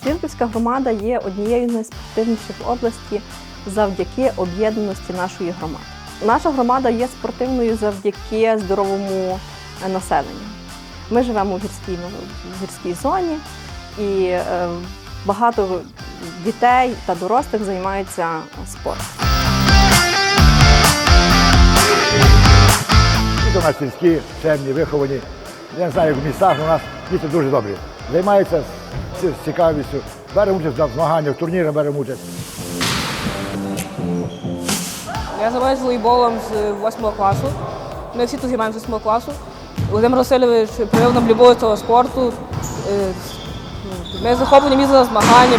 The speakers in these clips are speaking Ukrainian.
Стрілківська громада є однією з найспортивніших в області завдяки об'єднаності нашої громади. Наша громада є спортивною завдяки здоровому е, населенню. Ми живемо в гірській, в гірській зоні і е, багато дітей та дорослих займаються спортом. Діти у нас сільські, чемні, виховані. Я не знаю, як в містах у нас діти дуже добрі. Займаються з, з цікавістю, беремо участь в змаганнях, в турнірах беремо участь. Я займаюся волейболом з 8 класу. Ми всі тут займаємося з 8 класу. Володимир Васильович привив нам любов цього спорту. Е, Ми з захопленням їздили на змагання.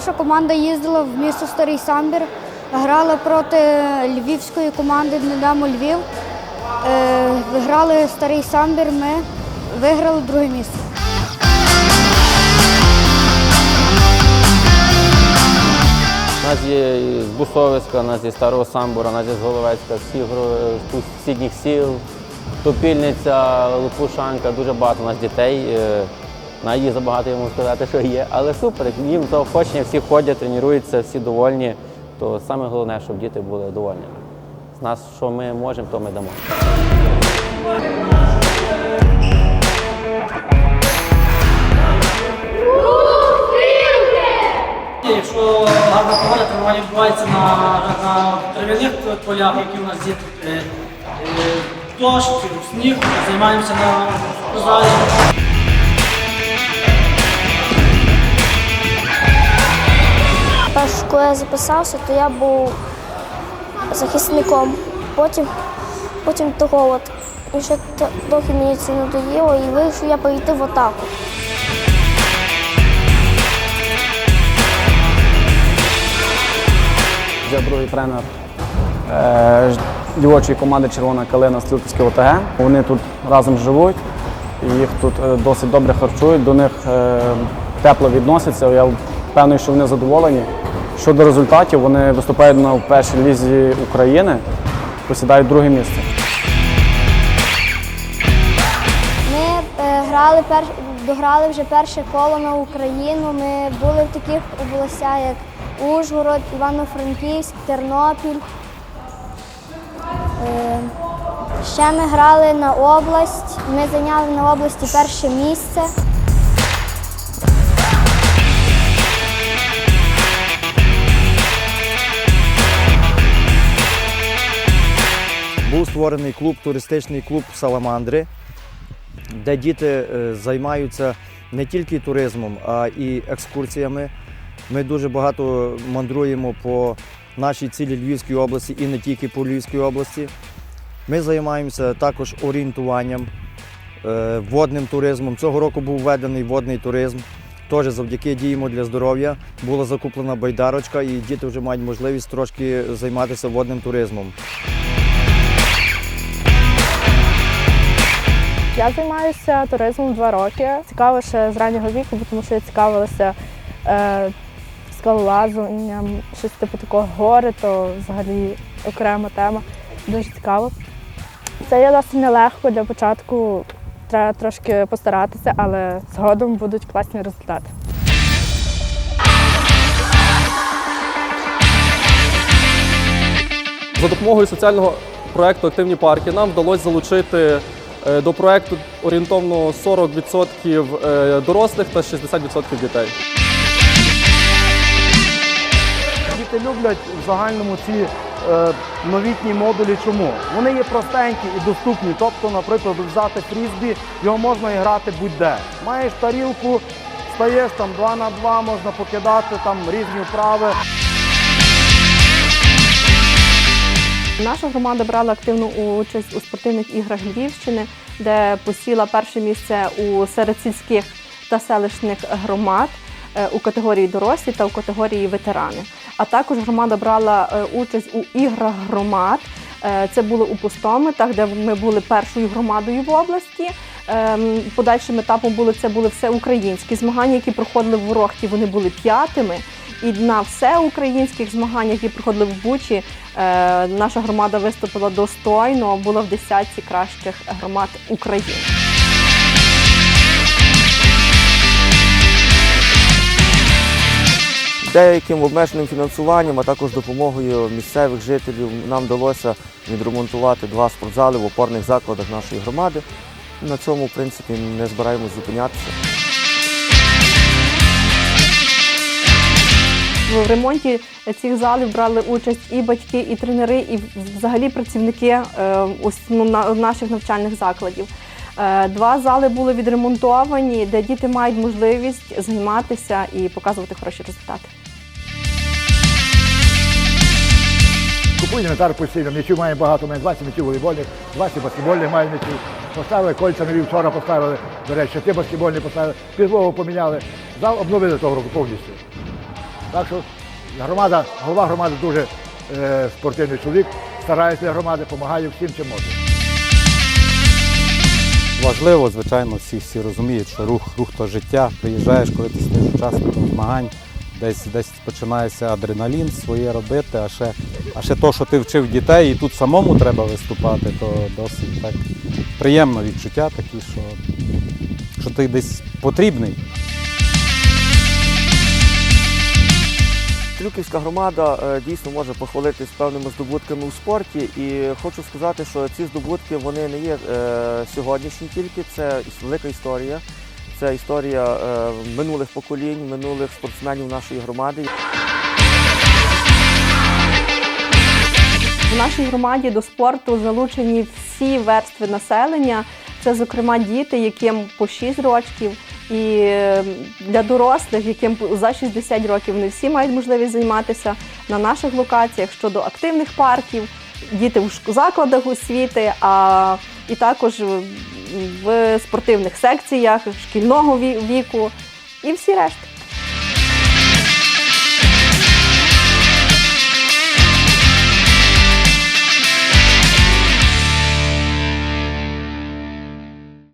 Наша команда їздила в місто Старий Самбір, грала проти львівської команди Динамо Львів. Е, Виграли Старий Самбір, ми виграли друге місце. У нас є з Бусовицька, у нас є Старого Самбура, у нас є з Головецька, гро- сусідніх сіл, Топільниця, Лопушанка, дуже багато у нас дітей. На її забагато можу сказати, що є. Але супер, їм заохочення, всі ходять, тренуються, всі довольні. То саме головне, щоб діти були довольні. З нас, що ми можемо, то ми дамо. Якщо гарна погода, тренування відбувається на, на трав'яних полях, які у нас є. Е, е, Дощ, сніг, займаємося на, на коли я записався, то я був захисником. Потім, потім того от. І ще трохи мені це надоїло і вирішив я перейти в атаку. Я другий тренер е, дівочої команди Червона калина Стрілківське ОТГ. Вони тут разом живуть, їх тут е, досить добре харчують, до них е, тепло відносяться. Я впевнений, що вони задоволені. Щодо результатів, вони виступають на першій лізі України, посідають друге місце. Ми е, грали пер... дограли вже перше коло на Україну. Ми були в таких областях, як Ужгород, Івано-Франківськ, Тернопіль. Е, ще ми грали на область. Ми зайняли на області перше місце. Був створений клуб, туристичний клуб Саламандри, де діти е, займаються не тільки туризмом, а і екскурсіями. Ми дуже багато мандруємо по нашій цілій Львівській області і не тільки по Львівській області. Ми займаємося також орієнтуванням, е, водним туризмом. Цього року був введений водний туризм. Теж завдяки діємо для здоров'я була закуплена байдарочка, і діти вже мають можливість трошки займатися водним туризмом. Я займаюся туризмом два роки. Цікаво ще з раннього віку, тому що я цікавилася е, скалолазанням, щось типу такого гори, то взагалі окрема тема. Дуже цікаво. Це є досить нелегко для початку. Треба трошки постаратися, але згодом будуть класні результати. За допомогою соціального проєкту Активні парки нам вдалося залучити до проєкту орієнтовно 40% е, дорослих та 60% дітей. Діти люблять в загальному ці е, новітні модулі. Чому? Вони є простенькі і доступні. Тобто, наприклад, взяти фрізбі, його можна і грати будь-де. Маєш тарілку, стаєш там 2 на 2, можна покидати там різні вправи. Наша громада брала активну участь у спортивних іграх Львівщини, де посіла перше місце у серед сільських та селищних громад е, у категорії дорослі та у категорії ветерани. А також громада брала е, участь у іграх громад, Е, Це було у Пустомитах, де ми були першою громадою в області. Ем, Подальшим етапом були це були всеукраїнські змагання, які проходили в Ворохті. Вони були п'ятими. І на всеукраїнських змаганнях, які проходили в Бучі, е, наша громада виступила достойно, була в десятці кращих громад України. Деяким обмеженим фінансуванням, а також допомогою місцевих жителів нам вдалося відремонтувати два спортзали в опорних закладах нашої громади. На цьому, в принципі, не збираємось зупинятися. В ремонті цих залів брали участь і батьки, і тренери, і взагалі працівники е, ну, на- наших навчальних закладів. Е, Два зали були відремонтовані, де діти мають можливість займатися і показувати хороші результати. Купують інвентар постійно, м'ячів має багато, має 20 м'ячів волейбольних, 20 баскетбольних має м'ячів. Поставили кольця нові, вчора поставили, до речі, ти баскетбольні поставили, підлогу поміняли. Зал обновили того року повністю. Так що громада, голова громади дуже е, спортивний чоловік, старається для громади, допомагає всім, чим може. Важливо, звичайно, всі всі розуміють, що рух, рух то життя. Приїжджаєш, коли ти стаєш учасником змагань, десь десь починається адреналін своє робити, а ще, а ще то, що ти вчив дітей, і тут самому треба виступати, то досить так приємно відчуття такі, що, що ти десь потрібний. Трюківська громада е, дійсно може похвалитись певними здобутками у спорті. І хочу сказати, що ці здобутки вони не є е, сьогоднішні тільки, це велика історія. Це історія е, минулих поколінь, минулих спортсменів нашої громади. В нашій громаді до спорту залучені всі верстви населення. Це, зокрема, діти, яким по 6 років, і е, для дорослих, яким за 60 років, не всі мають можливість займатися на наших локаціях щодо активних парків, діти в закладах освіти, а і також в- спортивних секціях шкільного віку і всі решта.